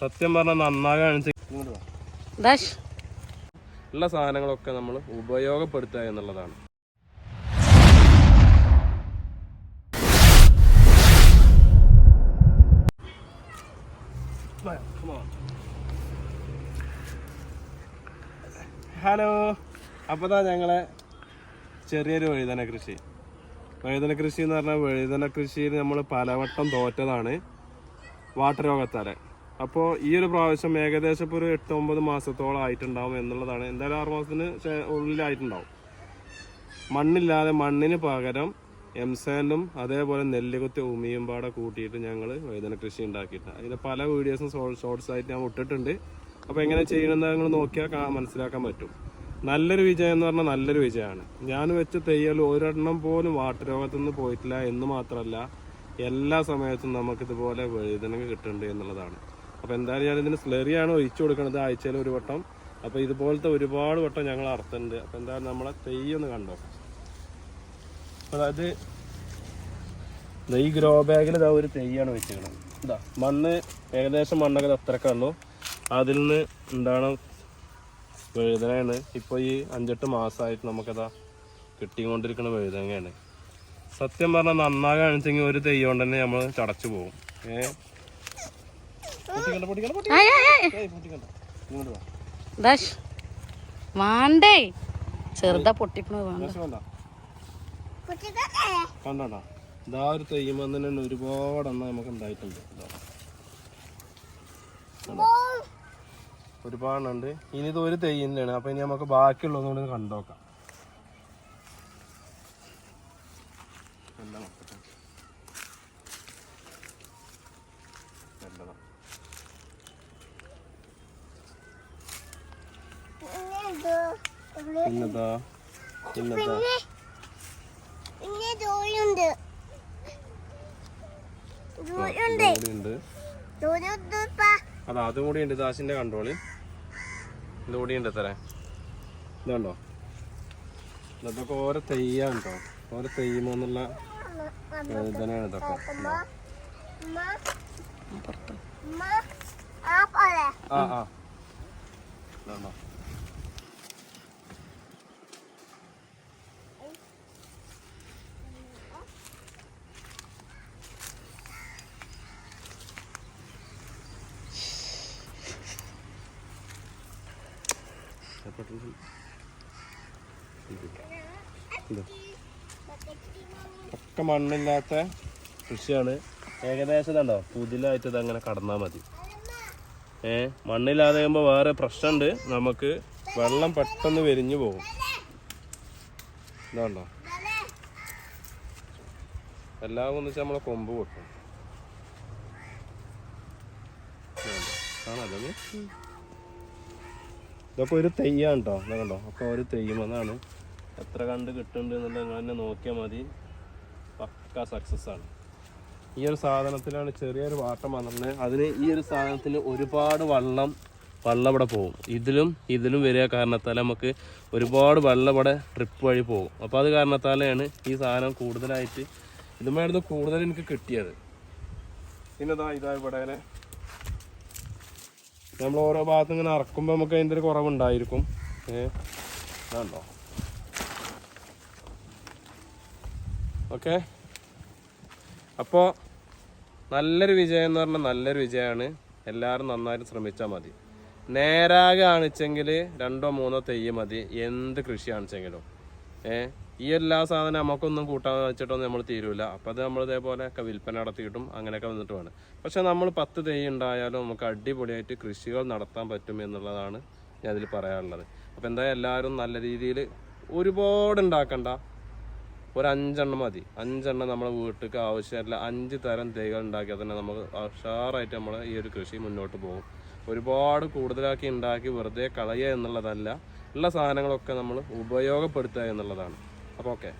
സത്യം പറഞ്ഞാൽ നന്നാകാണ് ഉള്ള സാധനങ്ങളൊക്കെ നമ്മൾ ഉപയോഗപ്പെടുത്തുക എന്നുള്ളതാണ്. ഹലോ. അപ്പോൾ ദാ ഞങ്ങളെ ചെറിയൊരു വഴുതന കൃഷി. വഴുതന കൃഷി എന്ന് പറഞ്ഞാൽ വഴുതന കൃഷിയിൽ നമ്മൾ പലവട്ടം തോറ്റതാണ്. വാട്ടർ രോഗത്താലെ. അപ്പോൾ ഈ ഒരു പ്രാവശ്യം ഏകദേശം ഇപ്പോൾ ഒരു എട്ട് ഒമ്പത് മാസത്തോളം ആയിട്ടുണ്ടാവും എന്നുള്ളതാണ്. എന്തായാലും ആറ് മാസത്തിന് ഉള്ളിലായിട്ടുണ്ടാവും. മണ്ണില്ലാതെ മണ്ണിന് പകരം എം സാൻഡും അതേപോലെ നെല്ലുകുത്തി ഉമിയും പാടെ കൂട്ടിയിട്ട് ഞങ്ങൾ വഴുതന കൃഷി ഉണ്ടാക്കിയിട്ടുണ്ട്. അതിന്റെ പല വീഡിയോസും ഷോർട്സ് ആയിട്ട് ഞാൻ ഇട്ടിട്ടുണ്ട്. അപ്പോൾ എങ്ങനെ ചെയ്യണമെന്ന് നിങ്ങൾ നോക്കിയാൽ മനസ്സിലാക്കാൻ പറ്റും. നല്ലൊരു വിജയം എന്ന് പറഞ്ഞാൽ നല്ലൊരു വിജയമാണ്. ഞാൻ വെച്ച തെയ്യൽ ഒരെണ്ണം പോലും വാട്ടരോഗത്തു നിന്ന് പോയിട്ടില്ല എന്ന് മാത്രമല്ല എല്ലാ സമയത്തും നമുക്കിതുപോലെ വഴുതനങ്ങ കിട്ടുന്നുണ്ട് എന്നുള്ളതാണ്. അപ്പോൾ എന്തായാലും ഞാൻ ഇതിന് സ്ലെറിയാണ് ഒഴിച്ചു കൊടുക്കുന്നത് ആഴ്ചയിൽ ഒരു വട്ടം. അപ്പോൾ ഇതുപോലത്തെ ഒരുപാട് വട്ടം ഞങ്ങൾ അറുത്തുണ്ട്. അപ്പോൾ എന്തായാലും നമ്മളെ തെയ്യൊന്ന് കണ്ടോ? അതായത് ഈ ഗ്രോ ബാഗിൽ ഇതാ ഒരു തെയ്യാണ് വെച്ചിരിക്കുന്നത് ഇതാ മണ്ണ് ഏകദേശം മണ്ണൊക്കെ ഉള്ളൂ. അതിൽ നിന്ന് എന്താണ് വഴുതനയാണ്. ഇപ്പോൾ ഈ അഞ്ചെട്ട് മാസമായിട്ട് നമുക്കതാ കിട്ടിക്കൊണ്ടിരിക്കുന്ന വഴുതനങ്ങയാണ് സത്യം പറഞ്ഞാൽ നന്നാകാണിച്ചെങ്കിൽ ഒരു തെയ്യം കൊണ്ട് തന്നെ നമ്മൾ ചടച്ചു പോകും. ഏ? വാണ്ടേ. ചെറുതാ പൊട്ടിക്കണത് വേണ്ട. ഇതാ ഒരു തെയ്യം തന്നെ ഒരുപാട് എണ്ണം നമുക്ക് ഉണ്ടായിട്ടുണ്ട്? ഒരുപാടുണ്ട് ഇനി ഇത് ഒരു തെയ്യന്റെയാണ് അപ്പൊ ഇനി നമുക്ക് ബാക്കിയുള്ളതും കൂടി കണ്ടോക്കാം. എല്ലാം പിന്നെന്താ? പിന്നെ ജോലിയുണ്ട്. ജോലിയുണ്ട്. അതാ അതും കൂടി ഉണ്ട്. ദാസിന്റെ കൺട്രോൾ. ഇതുകൂടി ഉണ്ട് തരാൻ ഇതുണ്ടോ ഇതൊക്കെ ഓരോ തെയ്യാണ് കേട്ടോ ഓരോ തെയ്യുമെന്നുള്ള വേദനയാണ് ഇതൊക്കെ. ആ ആ ഇതുണ്ടോ ഒക്കെ മണ്ണില്ലാത്ത കൃഷിയാണ്. ഏകദേശം ഇതുണ്ടോ? പുതിലായിട്ട് അങ്ങനെ കടന്നാൽ മതി. ഏ? മണ്ണില്ലാതെ കഴിയുമ്പോൾ വേറെ പ്രശ്നമുണ്ട് നമുക്ക് വെള്ളം പെട്ടെന്ന് വെരിഞ്ഞു പോകും. ഇതാണ്ടോ? എല്ലാം ഒന്ന് വെച്ചാൽ നമ്മളെ കൊമ്പ് പൊട്ടും. ഇതുണ്ടോ? ഇതൊക്കെ ഒരു തെയ്യാണ് കേട്ടോ കണ്ടോ? അപ്പോൾ ഒരു തെയ്യുമെന്നാണ് എത്ര കണ്ട് കിട്ടുന്നുണ്ട് എന്നുള്ളത് നിങ്ങൾ തന്നെ നോക്കിയാൽ മതി. പക്ക സക്സസ് ആണ്. ഈ ഒരു സാധനത്തിലാണ് ചെറിയൊരു വാട്ടം വന്നത്. അതിന് ഈ ഒരു സാധനത്തിന് ഒരുപാട് വള്ളം വള്ളം ഇവിടെ പോകും. ഇതിലും ഇതിലും വരിക കാരണത്താൽ നമുക്ക് ഒരുപാട് വള്ളം ഇവിടെ ട്രിപ്പ് വഴി പോകും. അപ്പോൾ അത് കാരണത്താലാണ് ഈ സാധനം കൂടുതലായിട്ട് ഇതുമായിരുന്നു കൂടുതൽ എനിക്ക് കിട്ടിയത്. പിന്നെ ഇതാ ഇതാ ഇവിടെ നമ്മൾ ഓരോ ഭാഗത്തും ഇങ്ങനെ ഇറക്കുമ്പോൾ നമുക്ക് അതിന്റെ ഒരു കുറവുണ്ടായിരിക്കും. ഏഹ് ആണോ ഓക്കെ. അപ്പോൾ നല്ലൊരു വിജയം എന്ന് പറഞ്ഞാൽ നല്ലൊരു വിജയമാണ്. എല്ലാവരും നന്നായിട്ട് ശ്രമിച്ചാൽ മതി. നേരാകെ ആണിച്ചെങ്കിൽ രണ്ടോ മൂന്നോ തെയ്യം മതി. എന്ത് കൃഷി ആണിച്ചെങ്കിലും ഏ ഈ എല്ലാ സാധനം നമുക്കൊന്നും കൂട്ടാൻ വെച്ചിട്ടൊന്നും നമ്മൾ തീരൂല. അപ്പോൾ അത് നമ്മൾ ഇതേപോലെ ഒക്കെ വിൽപ്പന നടത്തിയിട്ടും അങ്ങനെയൊക്കെ വന്നിട്ട് വേണം. പക്ഷേ നമ്മൾ പത്ത് തൈ ഉണ്ടായാലും നമുക്ക് അടിപൊളിയായിട്ട് കൃഷികൾ നടത്താൻ പറ്റും എന്നുള്ളതാണ് ഞാൻ ഇതിൽ പറയാനുള്ളത്. അപ്പോൾ എന്തായാലും എല്ലാവരും നല്ല രീതിയിൽ ഒരുപാട് ഉണ്ടാക്കണ്ട. ഒരു അഞ്ചെണ്ണം മതി. അഞ്ചെണ്ണം നമ്മുടെ വീട്ടിലേക്ക് ആവശ്യമായിട്ടുള്ള അഞ്ച് തരം തൈകൾ ഉണ്ടാക്കിയാൽ തന്നെ നമുക്ക് ഉഷാറായിട്ട് നമ്മൾ ഈ ഒരു കൃഷി മുന്നോട്ട് പോകും. ഒരുപാട് കൂടുതലാക്കി ഉണ്ടാക്കി വെറുതെ കളയുക എന്നുള്ളതല്ല. ഉള്ള സാധനങ്ങളൊക്കെ നമ്മൾ ഉപയോഗപ്പെടുത്തുക എന്നുള്ളതാണ്. അപ്പോൾ ഓക്കെ.